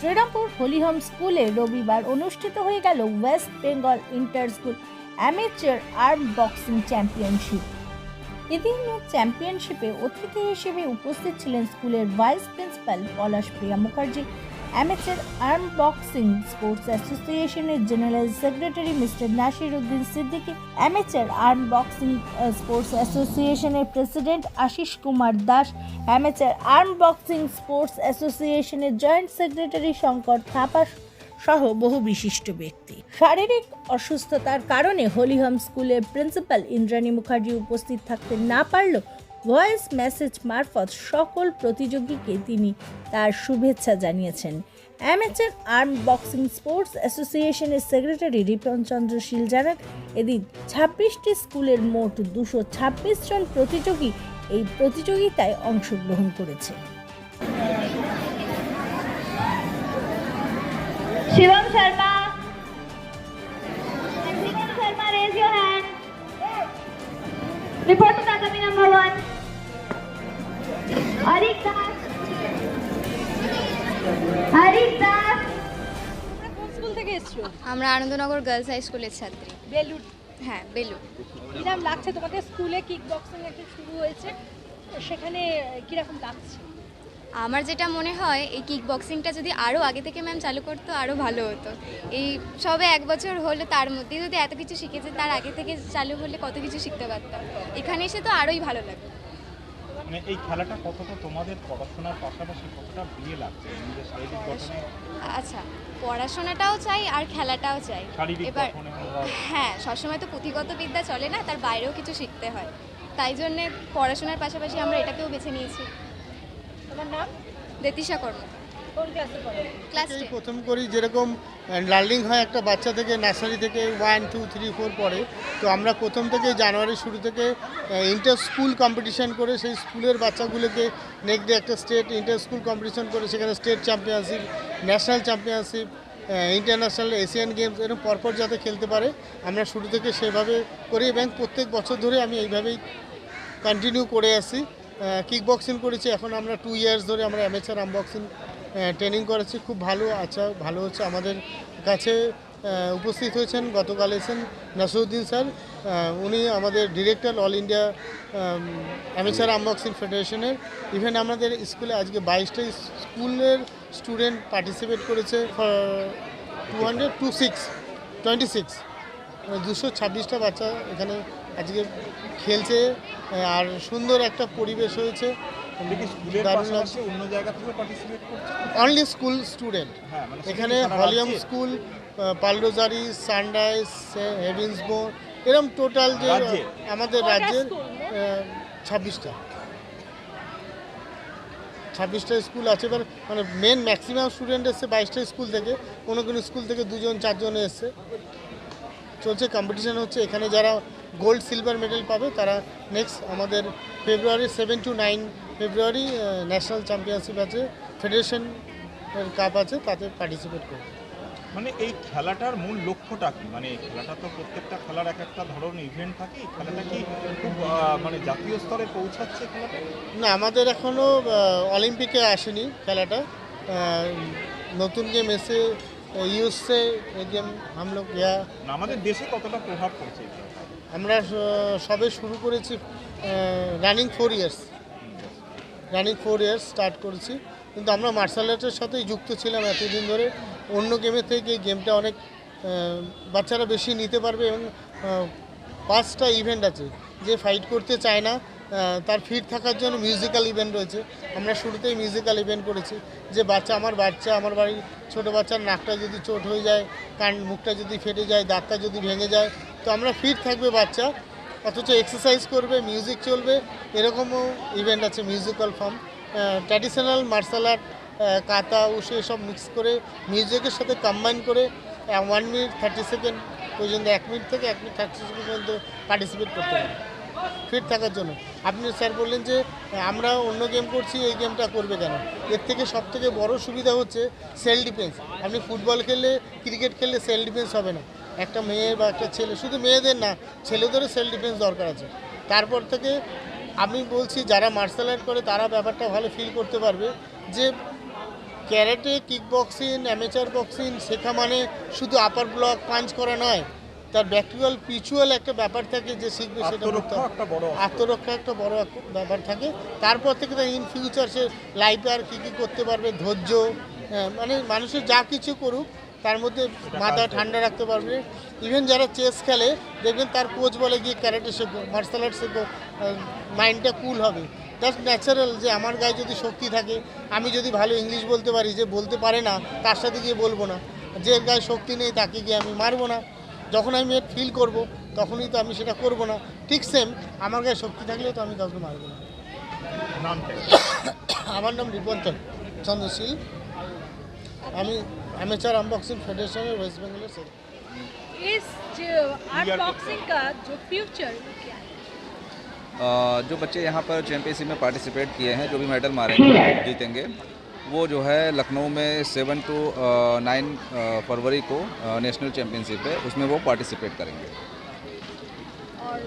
শ্রীরামপুর হোলিহোম স্কুলে রবিবার অনুষ্ঠিত হয়ে গেল West Bengal inter school amateur arm boxing championship. এদিন চ্যাম্পিয়নশিপে অতিথি হিসেবে উপস্থিত ছিলেন স্কুলের vice principal Palash Priya Mukherjee amateur arm boxing sports অ্যাসোসিয়েশনের general secretary Mister Nasir Uddin Siddiqui amateur arm boxing sports অ্যাসোসিয়েশনের president Ashis Kumar Das amateur arm boxing sports অ্যাসোসিয়েশনের জয়েন্ট সেক্রেটারি শঙ্কর থাপা সহ বহু বিশিষ্ট ব্যক্তি। শারীরিক অসুস্থতার কারণে হলিহম স্কুলের প্রিন্সিপাল ইন্দ্রাণী মুখার্জি উপস্থিত থাকতে না পারলেও ভয়েস মেসেজ মারফত সকল প্রতিযোগীকে তিনি তার শুভেচ্ছা জানিয়েছেন। অ্যামেচার আর্ম বক্সিং স্পোর্টস অ্যাসোসিয়েশনের সেক্রেটারি রিপন চন্দ্র শীল জানান, এদিন ছাব্বিশটি স্কুলের মোট দুশো ছাব্বিশ জন প্রতিযোগী এই প্রতিযোগিতায় অংশগ্রহণ করেছে। your hand. Report to Tatami number school থেকে এসছো? আমরা আনন্দনগর গার্লস হাই স্কুলের ছাত্রী। বেলুর হ্যাঁ বেলুর কিরম লাগছে তোমাকে? স্কুলে কিক বক্সিং একটা শুরু হয়েছে? সেখানে কীরকম লাগছে? আমার যেটা মনে হয় এই কিক বক্সিংটা যদি আরও আগে থেকে ম্যাম চালু করতো আরও ভালো হতো। এই সবে এক বছর হলো তার মধ্যে যদি এত কিছু শিখেছে তার আগে থেকে চালু হলে কত কিছু শিখতে পারতাম। এখানে এসে তো আরোই ভালো লাগবে মানে এই খেলাটা কতটা তোমাদের পড়াশোনার পাশাপাশি কতটা বিয়ে লাগছে? নিজের শারীরিক গঠনে? আচ্ছা পড়াশোনাটাও চাই আর খেলাটাও চাই। এবার হ্যাঁ সবসময় তো পুঁথিগত বিদ্যা চলে না তার বাইরেও কিছু শিখতে হয়। তাই জন্যে পড়াশোনার পাশাপাশি আমরা এটাকেও বেছে নিয়েছি। তোমার নাম? দেতিশা কর্ম প্রথম করি যেরকম লার্নিং হয় একটা বাচ্চা থেকে নার্সারি থেকে ওয়ান টু থ্রি ফোর পড়ে। তো আমরা প্রথম থেকে জানুয়ারি শুরু থেকে ইন্টার স্কুল কম্পিটিশন করে সেই স্কুলের বাচ্চাগুলোকে নেক্সট ডে একটা স্টেট ইন্টার স্কুল কম্পিটিশন করে সেখানে state championship national championship international Asian Games এরকম পরপর যাতে খেলতে পারে আমরা শুরু থেকে সেভাবে করি এবং প্রত্যেক বছর ধরে আমি এইভাবেই কন্টিনিউ করে আসি। কিক বক্সিং করেছি এখন আমরা টু ইয়ার্স ধরে আমরা অ্যামেচার আনবক্সিং ট্রেনিং করেছি, খুব ভালো আচ্ছা ভালো হচ্ছে। আমাদের কাছে উপস্থিত হয়েছেন গতকাল এসেছেন নাসরুদ্দিন স্যার। উনি আমাদের director all India amateur unboxing ফেডারেশনের ইভেন আমাদের স্কুলে আজকে বাইশটা স্কুলের স্টুডেন্ট পার্টিসিপেট করেছে two hundred two six twenty six দুশো ছাব্বিশটা বাচ্চা এখানে আজকে খেলছে আর সুন্দর একটা পরিবেশ হয়েছে। দেখি স্কুলের দারুণ পাশাপাশি লাগছে। অন্য জায়গা থেকে পার্টিসিপেট করছে? অনলি স্কুল স্টুডেন্ট হ্যাঁ মানে এখানে রাজ্যে- স্কুল পালডোজারি সানরাইজ হেভিন্সবো এরম টোটাল যে আমাদের রাজ্যের ছাব্বিশটা। ছাব্বিশটা স্কুল আছে এবার মানে মেন ম্যাক্সিমাম স্টুডেন্ট এসছে বাইশটা স্কুল থেকে। কোনো কোনো স্কুল থেকে দুজন চারজন এসছে। চলছে কম্পিটিশন হচ্ছে। এখানে যারা গোল্ড সিলভার মেডেল পাবে। তারা নেক্সট আমাদের February seven to nine February national championship আছে ফেডারেশন কাপ আছে তাতে পার্টিসিপেট করবে। মানে এই খেলাটার মূল লক্ষ্যটা কি? মানে খেলাটা তো প্রত্যেকটা খেলার এক একটা ধরন ইভেন্ট থাকে খেলাটা কি খুব মানে জাতীয় স্তরে পৌঁছাচ্ছে খেলাটা? না আমাদের এখনও অলিম্পিকে আসেনি খেলাটা। নতুন গেম এসে ইউএসএ গেম হামলোক ইয়া। আমাদের দেশে কতটা প্রভাব পড়ছে? আমরা সবে শুরু করেছি running four years running four years start করেছি। কিন্তু আমরা মার্শাল আর্টের সাথেই যুক্ত ছিলাম এতদিন ধরে। অন্য গেমের থেকে এই গেমটা অনেক বাচ্চারা বেশি নিতে পারবে এবং পাঁচটা ইভেন্ট আছে। যে ফাইট করতে চায় না তার ফিট থাকার জন্য মিউজিক্যাল ইভেন্ট রয়েছে। আমরা শুরুতেই মিউজিক্যাল ইভেন্ট করেছি। যে বাচ্চা আমার বাচ্চা, আমার বাড়ির ছোটো বাচ্চার নাকটা যদি চোট হয়ে যায় কান মুখটা যদি ফেটে যায়, দাঁতটা যদি ভেঙে যায় তো আমরা ফিট থাকবে বাচ্চা, অথচ এক্সারসাইজ করবে মিউজিক চলবে, এরকমও ইভেন্ট আছে musical form traditional martial art kata উষে সব মিক্স করে মিউজিকের সাথে কম্বাইন করে ওয়ান মিনিট থার্টি সেকেন্ড পর্যন্ত, এক মিনিট থেকে এক মিনিট থার্টি সেকেন্ড পর্যন্ত পার্টিসিপেট করতে হবে। ফিট থাকার জন্য। আপনি স্যার বললেন যে, আমরা অন্য গেম করছি, এই গেমটা করবে কেন? এর থেকে সব থেকে বড় সুবিধা হচ্ছে সেল ডিফেন্স আপনি ফুটবল খেললে ক্রিকেট খেললে সেল ডিফেন্স হবে না। একটা মেয়ে বা একটা ছেলে, শুধু মেয়েদের না, ছেলেদেরও সেল ডিফেন্স দরকার আছে। তারপর থেকে আমি বলছি, যারা মার্শাল আর্ট করে, তারা ব্যাপারটা ভালো ফিল করতে পারবে যে, karate kick boxing amateur boxing শেখা মানে শুধু আপার ব্লক পাঞ্চ করা নয়। তার ব্যাকটুয়াল পিচুয়াল একটা ব্যাপার থাকে যে শিখবে সেটা আত্মরক্ষা একটা বড় আত্মরক্ষা একটা বড় এক ব্যাপার থাকে। তারপর থেকে তার ইন ফিউচার সে লাইফে আর কী কী করতে পারবে ধৈর্য হ্যাঁ, মানে মানুষের যা কিছু করুক তার মধ্যে মাথা ঠান্ডা রাখতে পারবে। ইভেন যারা চেস খেলে দেখবেন তার কোচ বলে গিয়ে ক্যারেটে শেখো মার্শাল আর্ট শেখো মাইন্ডটা কুল হবে। জাস্ট ন্যাচারাল যে আমার গায়ে যদি শক্তি থাকে আমি যদি ভালো ইংলিশ বলতে পারি যে বলতে পারে না তার সাথে গিয়ে বলব না। যে গায়ে শক্তি নেই তাকে গিয়ে আমি মারবো না। যখন আমি ফিল করব তখনই তো আমি সেটা করব না ঠিক সেম আমার গায়ে শক্তি থাকলেও তো আমি কাউকে মারবো না নামটা আমার নাম রিপন্তন চন্দ্রশীল আমি অ্যামেচার আনবক্সিং ফেডারেশনের ওয়েস্ট বেঙ্গলের সেক্রেটারি इस आर्ट बॉक्सिंग का जो फ्यूचर वो क्या है अ, जो बच्चे यहाँ पर चैंपियनशिप में पार्टिसिपेट किए हैं जो भी मेडल मारेंगे जीतेंगे वो जो है लखनऊ में सेवन टू नाइन फरवरी को नेशनल चैम्पियनशिप है उसमें वो पार्टिसिपेट करेंगे। और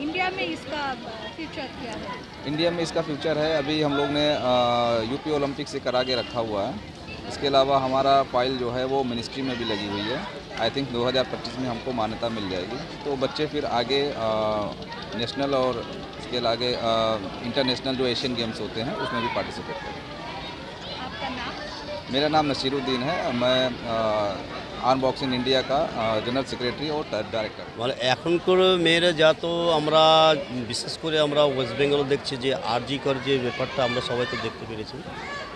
इंडिया में इसका फ्यूचर क्या है? इंडिया में इसका फ्यूचर है अभी हम लोग ने यूपी ओलंपिक से करा के रखा हुआ है। इसके अलावा हमारा फ़ाइल जो है वो मिनिस्ट्री में भी लगी हुई है। आई थिंक 2025 में हमको मान्यता मिल जाएगी। तो बच्चे फिर आगे नेशनल और इसके आगे इंटरनेशनल जो एशियन गेम्स होते हैं उसमें भी पार्टिसिपेट करें। आपका नाम? मेरा नाम नसीरुद्दीन है। मैं आर्म আনবক্সিং ইন্ডিয়া কা জেনারেল সেক্রেটারি ও ডাইরেক্টর মানে এখনকার মেয়েরা যা তো আমরা বিশেষ করে আমরা ওয়েস্ট বেঙ্গল দেখছি যে আরজি কর যে ব্যাপারটা আমরা সবাই তো দেখতে পেরেছি।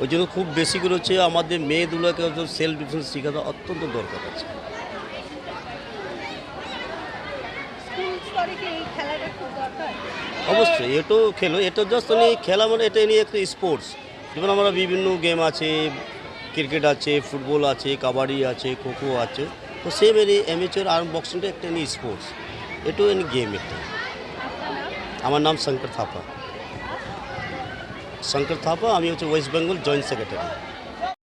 ওই জন্য খুব বেশি করে হচ্ছে আমাদের মেয়েগুলোকে সেলফ ডিফেন্স শেখানো অত্যন্ত দরকার আছে। অবশ্যই এটাও খেলো এটা জাস্ট মানে উনি খেলা মানে এটা নিয়ে একটা স্পোর্টস যেমন আমরা বিভিন্ন গেম আছে ক্রিকেট আছে, ফুটবল আছে, কাবাডি আছে, খোখো আছে। তো সেম এর অ্যামেচার আর্ম বক্সিংটা একটা নিয়ে স্পোর্টস এটাও এনে গেম একটা আমার নাম শঙ্কর থাপা। শঙ্কর থাপা, আমি হচ্ছে ওয়েস্ট বেঙ্গল জয়েন্ট সেক্রেটারি